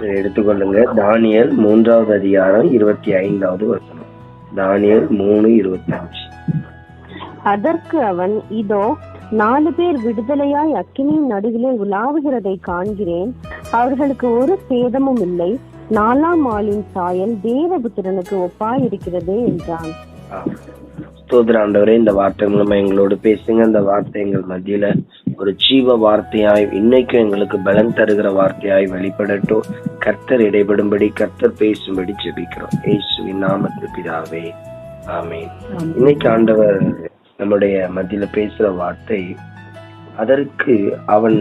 எடுத்துக்கொள்ளுங்க. தானியல் மூன்றாவது அதிகாரம் இருபத்தி ஐந்தாவது வசனம். தானியல் மூணு இருபத்தஞ்சு அதற்கு அவன் இதோ நாலு பேர் விடுதலையாய் அக்கினியின் நடுவிலே உலாவுகிறதை காண்கிறேன். அவர்களுக்கு ஒரு சேதமும் இல்லை. நாலாம் ஆளின் சாயல் தேவபுத்திரனுக்கு ஒப்பாயிருக்கிறது என்றான். ஸ்தோத்திர ஆண்டவரே இந்த வார்த்தை மூலமா எங்களோடு பேசுங்க. இந்த வார்த்தை எங்கள் மத்தியில ஒரு ஜீவ வார்த்தையாய் இன்னைக்கும் எங்களுக்கு பலன் தருகிற வார்த்தையாய் வெளிப்படட்டும். கர்த்தர் இடைபடும்படி கர்த்தர் பேசும்படி ஜெபிக்கிறோம். இயேசுவின் நாமத்து பிதாவே ஆமென். இன்னைக்கு ஆண்டவர் நம்முடைய மத்தியில பேசுற வார்த்தை அதற்கு அவன்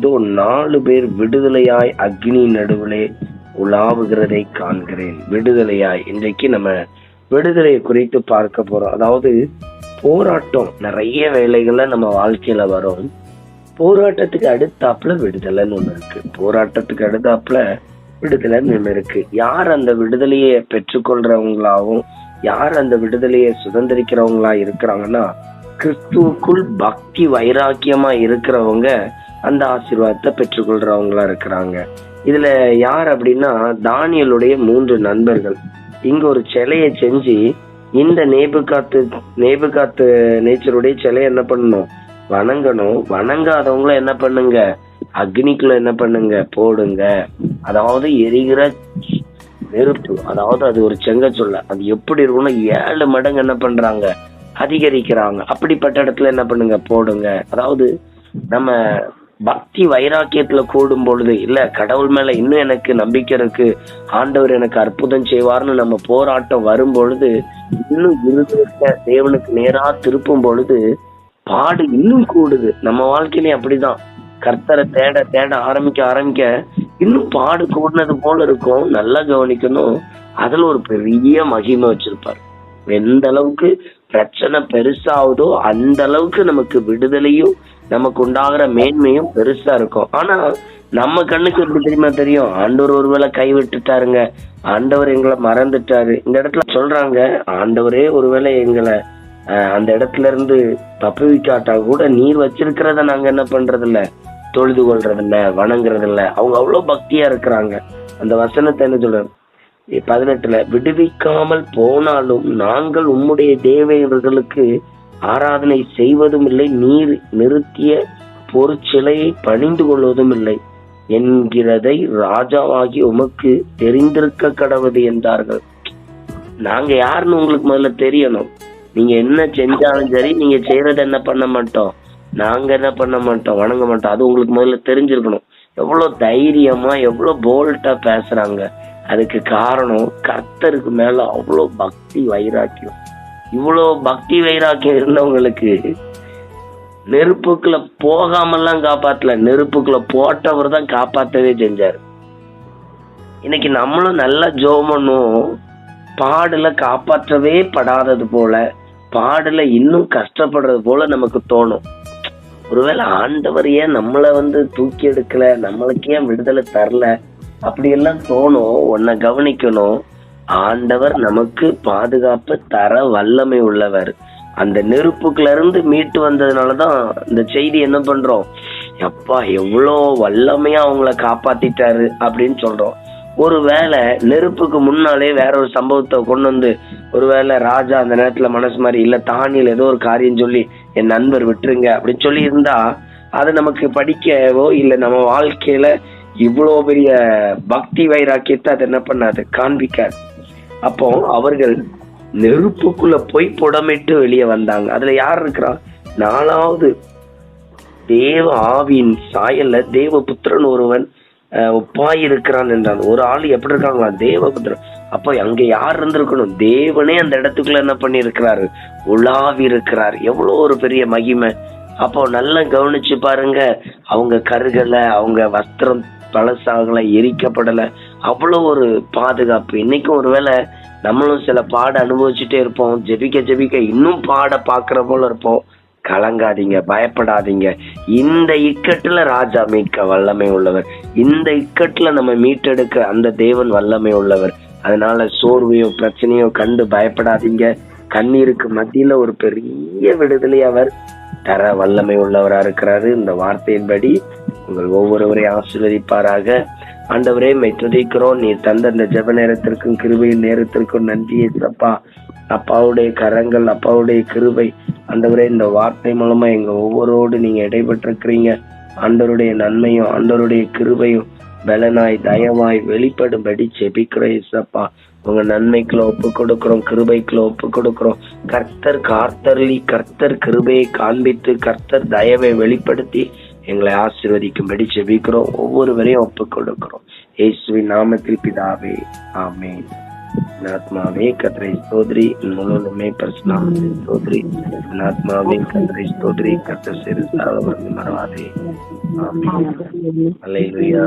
இதோ நாலு பேர் விடுதலையாய் அக்னி நடுவிலே உலாவுகிறதை காண்கிறேன். விடுதலையாய். இன்றைக்கு நம்ம விடுதலையை குறித்து பார்க்க போறோம். அதாவது போராட்டம் நிறைய வேலைகளை நம்ம வாழ்க்கையில வரும். போராட்டத்துக்கு அடுத்தாப்புல விடுதலைன்னு ஒண்ணு இருக்கு. போராட்டத்துக்கு அடுத்தாப்புல விடுதலைன்னு ஒண்ணு இருக்கு. யார் அந்த விடுதலையை பெற்றுக்கொள்றவங்களாவும் யார் அந்த விடுதலையை சுதந்திரிக்கிறவங்களா இருக்கிறாங்கன்னா கிறிஸ்துவுக்குள் பக்தி வைராக்கியமா இருக்கிறவங்க அந்த ஆசீர்வாதத்தை பெற்றுக்கொள்றவங்களா இருக்கிறாங்க. இதுல யார் அப்படின்னா தானியலுடைய மூன்று நண்பர்கள். இங்க ஒரு சிலையை செஞ்சு இந்த நேபுகாத்து நேபுகாத்து நேச்சருடைய சிலையை என்ன பண்ணணும்? வணங்கணும். வணங்காதவங்கள என்ன பண்ணுங்க? அக்னிக்குள்ள என்ன பண்ணுங்க? போடுங்க. அதாவது எரிகிற நெருப்பு. அதாவது அது ஒரு செங்க சொல்ல அது எப்படி இருக்கும்னா ஏழு மடங்கு என்ன பண்றாங்க? அதிகரிக்கிறாங்க. அப்படிப்பட்ட இடத்துல என்ன பண்ணுங்க? போடுங்க. அதாவது நம்ம பக்தி வைராக்கியத்துல கூடும் பொழுது இல்ல கடவுள் மேல இன்னும் எனக்கு நம்பிக்கை இருக்கு ஆண்டவர் எனக்கு அற்புதம் செய்வார்னு நம்ம போராட்டம் வரும் பொழுது இன்னும் இருக்க தேவனுக்கு நேரா திருப்பும் பொழுது பாடு இன்னும் கூடுது. நம்ம வாழ்க்கையிலே அப்படிதான். கர்த்தரை தேட தேட ஆரம்பிக்க ஆரம்பிக்க இன்னும் பாடு கூடினது போல இருக்கும். நல்லா கவனிக்கணும். அதுல ஒரு பெரிய மகிமை வச்சிருப்பார். எந்த அளவுக்கு பிரச்சனை பெருசாகுதோ அந்த அளவுக்கு நமக்கு விடுதலையும் நமக்கு உண்டாகிற மேன்மையும் பெருசா இருக்கும். ஆனா நம்ம கண்ணுக்கு எப்படி தெரியுமா தெரியும்? ஆண்டவர் ஒருவேளை கைவிட்டுட்டாருங்க ஆண்டவர் எங்களை மறந்துட்டாரு. இந்த இடத்துல சொல்றாங்க ஆண்டவரே ஒருவேளை எங்களை அந்த இடத்துல இருந்து தப்புவிக்காட்டா கூட நீர் வச்சிருக்கிறத நாங்க என்ன பண்றது இல்ல தொழுது கொள்றது இல்ல வணங்குறது இல்ல அவங்க அவ்வளவு பக்தியா இருக்கிறாங்க. அந்த வசனத்தை என்ன சொல்றாங்க பதினெட்டுல விடுவிக்காமல் போனாலும் நாங்கள் உம்முடைய தேவையர்களுக்கு ஆராதனை செய்வதும் இல்லை நீர் நிறுத்திய பொருட்சிலையை பணிந்து கொள்வதும் இல்லை என்கிறதை ராஜாவாகி உமக்கு தெரிந்திருக்க கடவுது என்றார்கள். நாங்க யாருன்னு உங்களுக்கு முதல்ல தெரியணும். நீங்க என்ன செஞ்சாலும் சரி நீங்க செய்யறது என்ன பண்ண மாட்டோம். நாங்க என்ன பண்ண மாட்டோம் வணங்க மாட்டோம். அது உங்களுக்கு முதல்ல தெரிஞ்சிருக்கணும். எவ்வளவு தைரியமா எவ்வளவு போல்ட்டா பேசுறாங்க. அதுக்கு காரணம் கர்த்தருக்கு மேல அவ்வளோ பக்தி வைராக்கியம். இவ்வளோ பக்தி வைராக்கியம் இருந்தவங்களுக்கு நெருப்புக்குள்ள போகாமல்லாம் காப்பாத்தல. நெருப்புக்குள்ள போட்டவர் தான் காப்பாத்தவே செஞ்சார். இன்னைக்கு நம்மளும் நல்லா ஜோமனும் பாடல காப்பாற்றவே படாதது போல பாடல இன்னும் கஷ்டப்படுறது போல நமக்கு தோணும். ஒருவேளை ஆண்டவர் ஏன் நம்மளை வந்து தூக்கி எடுக்கல நம்மளுக்கு ஏன் விடுதலை தரல? அப்படியெல்லாம் தோணும். உன்னை கவனிக்கணும். ஆண்டவர் நமக்கு பாதுகாப்பு தர வல்லமை உள்ளவர். அந்த நெருப்புக்குல இருந்து மீட்டு வந்ததுனாலதான் இந்த செய்தி என்ன பண்றோம்? எப்பா எவ்வளோ வல்லமையா அவங்கள காப்பாத்திட்டாரு அப்படின்னு சொல்றோம். ஒருவேளை நெருப்புக்கு முன்னாலே வேற ஒரு சம்பவத்தை கொண்டு வந்து ஒருவேளை ராஜா அந்த நேரத்துல மனசு மாதிரி இல்ல தானியில் ஏதோ ஒரு காரியம் சொல்லி என் நண்பர் விட்டுருங்க அப்படின்னு சொல்லி இருந்தா அது நமக்கு படிக்கவோ இல்ல நம்ம வாழ்க்கையில இவ்வளோ பெரிய பக்தி வைராக்கியத்தை அது என்ன பண்ணாது? காண்பிக்காது. அப்போ அவர்கள் நெருப்புக்குள்ள போய் புடமிட்டு வெளியே வந்தாங்க. அதுல யார் இருக்கிறா? நாலாவது தேவ ஆவியின் சாயல்ல தேவ புத்திரன் ஒருவன் ஒப்பாய் இருக்கிறான் என்றான். ஒரு ஆள் எப்படி இருக்காங்களா? தேவபுத்திரன். அப்போ அங்க யார் இருந்திருக்கணும்? தேவனே அந்த இடத்துக்குள்ள என்ன பண்ணி இருக்கிறாரு உலாவி இருக்கிறார் எவ்வளோ ஒரு பெரிய மகிமை. அப்போ நல்லா கவனிச்சு பாருங்க. அவங்க கருகலை அவங்க வஸ்திரம் பழசாகல எரிக்கப்படலை. அவ்வளோ ஒரு பாதுகாப்பு. இன்னைக்கும் ஒருவேளை நம்மளும் சில பாட அனுபவிச்சுட்டே இருப்போம். ஜெபிக்க ஜெபிக்க இன்னும் பாட பாக்குற போல இருப்போம். கலங்காதீங்க பயப்படாதீங்க. இந்த இக்கட்டுல ராஜா மீட்க வல்லமை உள்ளவர். இந்த இக்கட்டுல நம்ம மீட்டெடுக்க அந்த தேவன் வல்லமை உள்ளவர். அதனால சோர்வையோ பிரச்சனையோ கண்டு பயப்படாதீங்க. கண்ணீருக்கு மத்தியில ஒரு பெரிய விடுதலை அவர் தர வல்லமை உள்ளவரா இருக்கிறாரு. இந்த வார்த்தையின்படி உங்கள் ஒவ்வொருவரையும் ஆசீர்வதிப்பாராக. ஆண்டவரே மை துதிக்கிறோம். நீ தந்த அந்த ஜெப நேரத்திற்கும் கிருபையின் நேரத்திற்கும் நன்றி ஏசப்பா அப்பாவுடைய கரங்கள் அப்பாவுடைய கிருபை. ஆண்டவரே இந்த வார்த்தை மூலமா எங்க ஒவ்வொருவோடு நீங்க இடைபெற்றிருக்கிறீங்க ஆண்டவருடைய நன்மையும் ஆண்டவருடைய கிருபையும் பலனாய் தயவாய் வெளிப்படும்படி செபிக்கிறோம் ஏசப்பா உங்க நன்மைக்குள்ள ஒப்பு கொடுக்கிறோம் கிருபைக்குள்ள ஒப்பு கொடுக்கிறோம் கர்த்தர் கார்த்தர்லி கர்த்தர் கிருபையை காண்பித்து கர்த்தர் தயவை வெளிப்படுத்தி எங்களை ஆசீர்வதிக்கும்படி செபிக்கிறோம் ஒவ்வொருவரையும் ஒப்பு கொடுக்கிறோம். இயேசுவின் நாமத்தில் பிதாவே ஆமென். ஆத்மாவே கத்தரை ஸ்தோத்ரி. முழுவதுமே பரிசுநாமத்தை ஸ்தோத்ரி. ஆத்மாவே கத்தரை ஸ்தோத்ரி. கத்த சிறு மறவாதே ஆமென். அல்லேலூயா.